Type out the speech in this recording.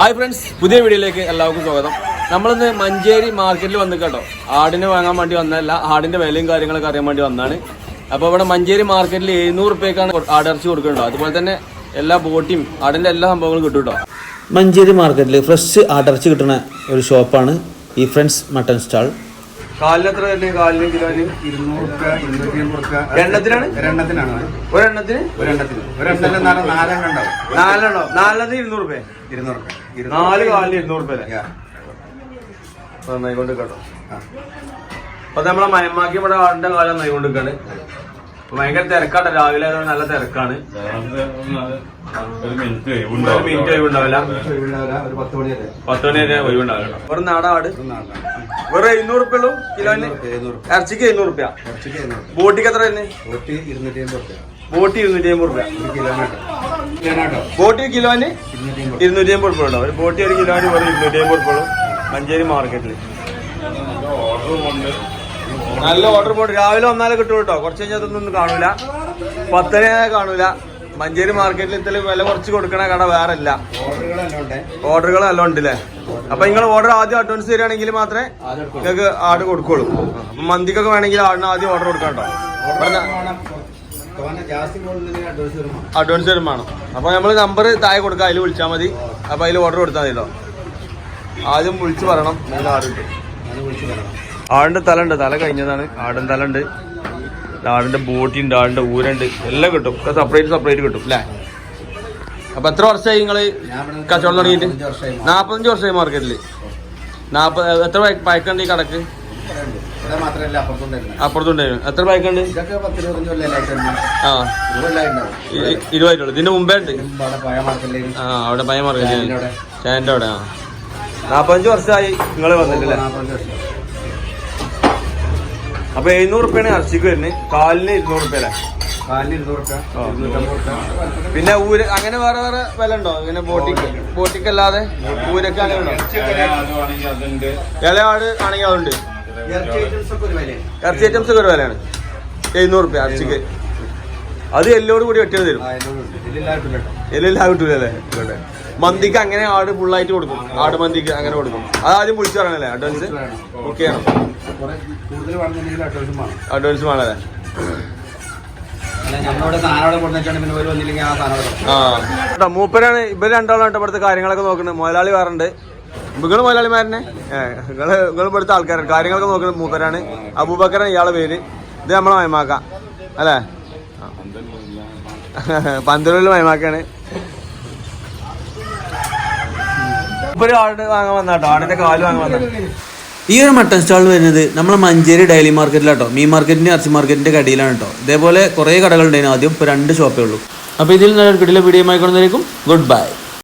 Hi friends പുതിയ വീഡിയോയിലേക്ക് എല്ലാവർക്കും സ്വാഗതം. നമ്മളിന്ന് മഞ്ചേരി മാർക്കറ്റിൽ വന്ന് കേട്ടോ. ആടിനെ വാങ്ങാൻ വേണ്ടി വന്നതല്ല ആടിന്റെ വിലയും കാര്യങ്ങളൊക്കെ അറിയാൻ വേണ്ടി വന്നതാണ്. അപ്പോൾ ഇവിടെ മഞ്ചേരി മാർക്കറ്റിൽ എഴുന്നൂറ് റുപ്യക്കാണ് ആടിറച്ചി കൊടുക്കുന്നുണ്ടോ അതുപോലെ തന്നെ എല്ലാ ബോട്ടിയും ആടിന്റെ എല്ലാ സംഭവങ്ങളും കിട്ടും കേട്ടോ. മഞ്ചേരി മാർക്കറ്റിൽ ഫ്രഷ് ആടർച്ച് കിട്ടുന്ന ഒരു ഷോപ്പാണ് ഈ ഫ്രണ്ട്സ് മട്ടൺ സ്റ്റാൾ. കാലിന് തന്നെ? കാലിന് കിലോന് ഇരുന്നൂറ് റുപ്യ ഇരുന്നൂറ്റി അമ്പത് റുപ്യ എണ്ണത്തിനാണ് ഒരെണ്ണത്തിനാണ് ഒരെണ്ണത്തിന്. ഒരെണ്ണത്തിന് ഒരെണ്ണത്തിൽ നാളെ നാലെണ്ണം ഉണ്ടാവും നാലെണ്ണോ നാലെണ്ണത്തിന് ഇരുന്നൂറ്. റുപ്യ ഇരുന്നൂറ് റുപ്യ നാല് കാലിന് ഇരുന്നൂറ് റുപ്യ നന്നായി കൊണ്ട് കേട്ടോ അപ്പൊ നമ്മളെ മയമാക്കി ഇവിടെ ആളിന്റെ കാലം നന്നായിക്കൊണ്ട് നിൽക്കാണ് ഭയങ്കര തിരക്കാട്ടോ. രാവിലെ ആയതുകൊണ്ട് നല്ല തിരക്കാണ്. ഒരു മിനിറ്റ് ഒരു മിനിറ്റ് ഒഴിവുണ്ടാവില്ല. ഒരു പത്ത് മണി വരെ. പത്ത് മണി വരെ ഒഴിവുണ്ടാവില്ല. ഒരു നാടാട്. വെറും എഴുന്നൂറ് റുപ്യുള്ളൂ കിലോന്. ഇറച്ചിക്ക് എഴുന്നൂറ് റുപ്യ ഇറച്ചിക്ക് എഴുന്നൂറ് റുപ്യ. ബോട്ടിക്ക് എത്ര തന്നെ ബോട്ടി ഇരുന്നൂറ്റി അമ്പത് റുപ്യ. ബോട്ടി ഇരുന്നൂറ്റി അമ്പത് കിലോന് ഇരുന്നൂറ്റി അമ്പത്. റുപ്യ ഉണ്ടാവും ഒരു ബോട്ടി ഒരു കിലോന് വെറും ഇരുന്നൂറ്റി അമ്പത് റുപ്യ ഉള്ളൂ. മഞ്ചേരി മാർക്കറ്റിൽ നല്ല ഓർഡർ പോട്ട് രാവിലെ വന്നാലേ കിട്ടും കേട്ടോ. കുറച്ച് കഴിഞ്ഞാൽ അതൊന്നും കാണൂല. പത്തനെ കാണൂല. മഞ്ചേരി മാർക്കറ്റിൽ ഇത്തരം വില കുറച്ച് കൊടുക്കണ കട വേറെ ഉണ്ട്. ഓർഡറുകൾ എല്ലാം ഉണ്ടല്ലേ അപ്പൊ നിങ്ങൾ ഓർഡർ ആദ്യം അഡ്വാൻസ് തരികയാണെങ്കിൽ മാത്രമേ നിങ്ങൾക്ക് ആട് കൊടുക്കുള്ളൂ. അപ്പൊ മന്തിക്കൊക്കെ വേണമെങ്കിൽ ആടിന് ആദ്യം ഓർഡർ കൊടുക്കാം കേട്ടോ. അഡ്വാൻസ് തരുമോ? അഡ്വാൻസ് തരും വേണം. അപ്പൊ നമ്മൾ നമ്പർ താഴെ കൊടുക്കാം. അതിൽ വിളിച്ചാൽ മതി. അപ്പൊ അതിൽ ഓർഡർ കൊടുത്താൽ മതിട്ടോ ആദ്യം വിളിച്ചു പറയണം. ആട് കിട്ടും. ആടിന്റെ തല ഉണ്ട് തല കഴിഞ്ഞതാണ്. ആടൻ തല ഉണ്ട് ആടിന്റെ ബോട്ടി ഉണ്ട് ആടിന്റെ ഊരുണ്ട്. എല്ലാം കിട്ടും. ഒക്കെ സെപ്പറേറ്റ് സെപ്പറേറ്റ് കിട്ടും അല്ലേ? അപ്പൊ എത്ര വർഷമായി നിങ്ങൾ കച്ചവടം തുടങ്ങിയിട്ട്? നാപ്പത്തഞ്ച് വർഷമായി മാർക്കറ്റിൽ. നാപ്പത് എത്ര പയക്കുണ്ട് ഈ കടക്ക്. അപ്പുറത്തുണ്ടായിരുന്നു. എത്ര കൊല്ലമായിട്ടായിരുന്നു ആ. ഇരുപതായിട്ടുണ്ടാവും ഇതിന്റെ മുമ്പേ ഉണ്ട്. ആ അവിടെ പയ മാർക്കറ്റ് ചായന്റെ അവിടെ. ആ. നാപ്പത്തഞ്ച് വർഷമായി നിങ്ങൾ വന്നിട്ടില്ലേ? വർഷം. അപ്പൊ എഴുന്നൂറ് റുപ്യാണ് ഇറച്ചിക്ക് വരുന്നത്. കാലിന് ഇരുന്നൂറ് റുപ്യ അല്ലേ കാലിന് ഇരുന്നൂറ് റുപ്യ, പിന്നെ ഊര് അങ്ങനെ വേറെ വേറെ വില ഉണ്ടോ? ഇങ്ങനെ ബോട്ടിക്ക് ബോട്ടിക്ക് അല്ലാതെ ഊരൊക്കെ അങ്ങനെ ഉണ്ടോ? ആണെങ്കിൽ അതുണ്ട്. ഇറച്ചി ഐറ്റംസ് ഒക്കെ ഒരു വിലയാണ്. ഇറച്ചി ഐറ്റംസ് ഒക്കെ ഒരു വിലയാണ്. എഴുന്നൂറ് റുപ്യ ഇറച്ചിക്ക്. അത് എല്ലോട് കൂടി ഒറ്റ തരും. എല്ലാം കിട്ടൂലല്ലേ? ഇവിടെ മന്തിക്ക് അങ്ങനെ ആട് ഫുള്ളായിട്ട് കൊടുക്കും. ആട് മന്തിക്ക് അങ്ങനെ കൊടുക്കും. അത് ആദ്യം വിളിച്ചു പറയണല്ലേ അഡ്വാൻസ്? ഓക്കെ ആണ്. അഡ്വാൻസും വേണം. അഡ്വാൻസ് വേണല്ലേ അല്ല, ആ മൂപ്പരാണ് ഇവർ രണ്ടാളാണ് ഇവിടുത്തെ കാര്യങ്ങളൊക്കെ നോക്കുന്നത് മുതലാളി വേറുണ്ട്. നിങ്ങൾ മുതലാളിമാരനെ ഏഹ് നിങ്ങൾ നിങ്ങൾ ഇവിടുത്തെ ആൾക്കാരാണ്. കാര്യങ്ങളൊക്കെ നോക്കുന്നത് മൂപ്പരാണ്. അബൂബക്കറാണ് ഇയാളെ പേര്. ഇത് നമ്മളെ മയമാക്കാം അല്ലേ? പന്തലൂരിൽ മയമാക്കാണ് ആട് വാങ്ങാൻ വന്നാട്ടോ. ആടിന്റെ കാൽ വാങ്ങാൻ വന്നാ. ഈ ഒരു മട്ടൺ സ്റ്റാൾ വരുന്നത് നമ്മളെ മഞ്ചേരി ഡെയിലി മാർക്കറ്റിലാട്ടോ. മീൻ മാർക്കറ്റിന്റെ ഇറച്ചി മാർക്കറ്റിന്റെ കടിയിലാണ് കേട്ടോ ഇതേപോലെ കുറേ കടകളുണ്ടായിരുന്നു ആദ്യം. ഇപ്പോൾ രണ്ട് ഷോപ്പേ ഉള്ളൂ. അപ്പോൾ ഇതിൽ നിന്ന് കിടില വീഡിയോ ആയിക്കൊണ്ടിരിക്കും ഗുഡ് ബൈ.